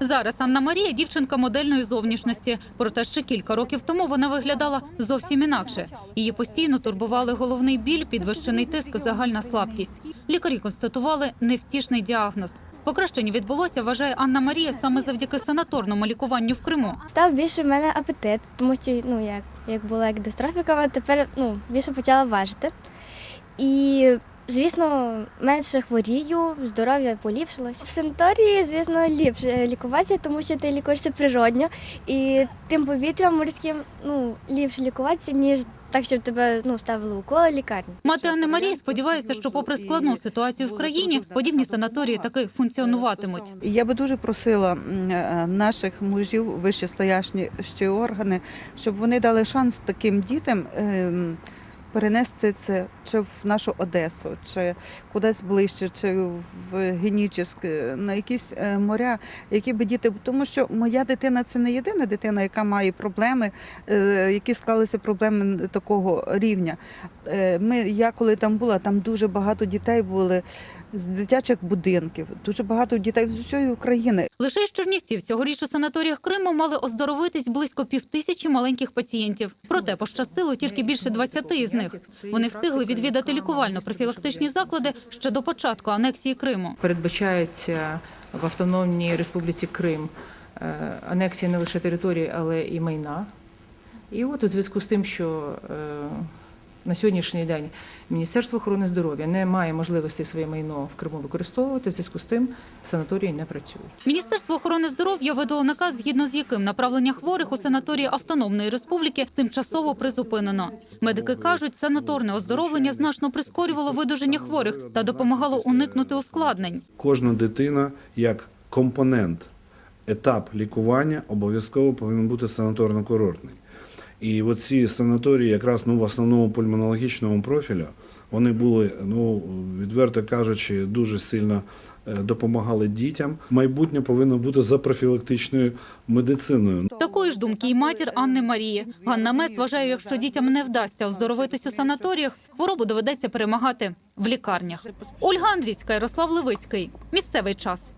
Зараз Анна Марія дівчинка модельної зовнішності. Проте ще кілька років тому вона виглядала зовсім інакше. Її постійно турбували головний біль, підвищений тиск, загальна слабкість. Лікарі констатували невтішний діагноз. Покращення відбулося, вважає Анна Марія, саме завдяки санаторному лікуванню в Криму. Став більше в мене апетит, тому що ну, як, як була як дистрофікова, тепер ну, більше почала важити. І, звісно, менше хворію, здоров'я поліпшилось. В санаторії, звісно, ліпше лікуватися, тому що ти лікуєшся природньо, і тим повітрям морським ну, ліпше лікуватися, ніж так, щоб тебе ну, ставили уколи лікарні. Мати Анни Марії сподівається, що, попри складну ситуацію в країні, подібні санаторії таки функціонуватимуть. Я би дуже просила е, наших мужів, вищестоящі ще органи, щоб вони дали шанс таким дітям ем, перенести це чи в нашу Одесу, чи кудись ближче, чи в Генічеськ, е, на якісь е, моря, які би діти, тому що моя дитина це не єдина дитина, яка має проблеми, е, які склалися проблеми такого рівня. Е, Ми, я коли там була, там дуже багато дітей були з дитячих будинків, дуже багато дітей з усієї України. Лише із Чернівців цьогоріч у санаторіях Криму мали оздоровитись близько півтисячі маленьких пацієнтів. Проте пощастило тільки більше 20 із них. Вони встигли відвідати лікувально-профілактичні заклади ще до початку анексії Криму. передбачається в Автономній Республіці Крим е, анексія не лише території, але і майна. І от у зв'язку з тим, що е, на сьогоднішній день Міністерство охорони здоров'я не має можливості своє майно в Криму використовувати, в зв'язку з тим санаторії не працюють. Міністерство охорони здоров'я видало наказ, згідно з яким направлення хворих у санаторії Автономної Республіки тимчасово призупинено. Медики кажуть, санаторне оздоровлення значно прискорювало видуження хворих та допомагало уникнути ускладнень. Кожна дитина як компонент, етап лікування обов'язково повинен бути санаторно-курортний. І оці санаторії, якраз ну, в основному пульмонологічному профілю, вони були, ну відверто кажучи, дуже сильно е, допомагали дітям. Майбутнє повинно бути за профілактичною медициною. Такої ж думки й матір Анни Марії. Ганна Мес вважає, якщо дітям не вдасться оздоровитись у санаторіях, хворобу доведеться перемагати в лікарнях. Ольга Андрійська, Ярослав Левицький. Місцевий час.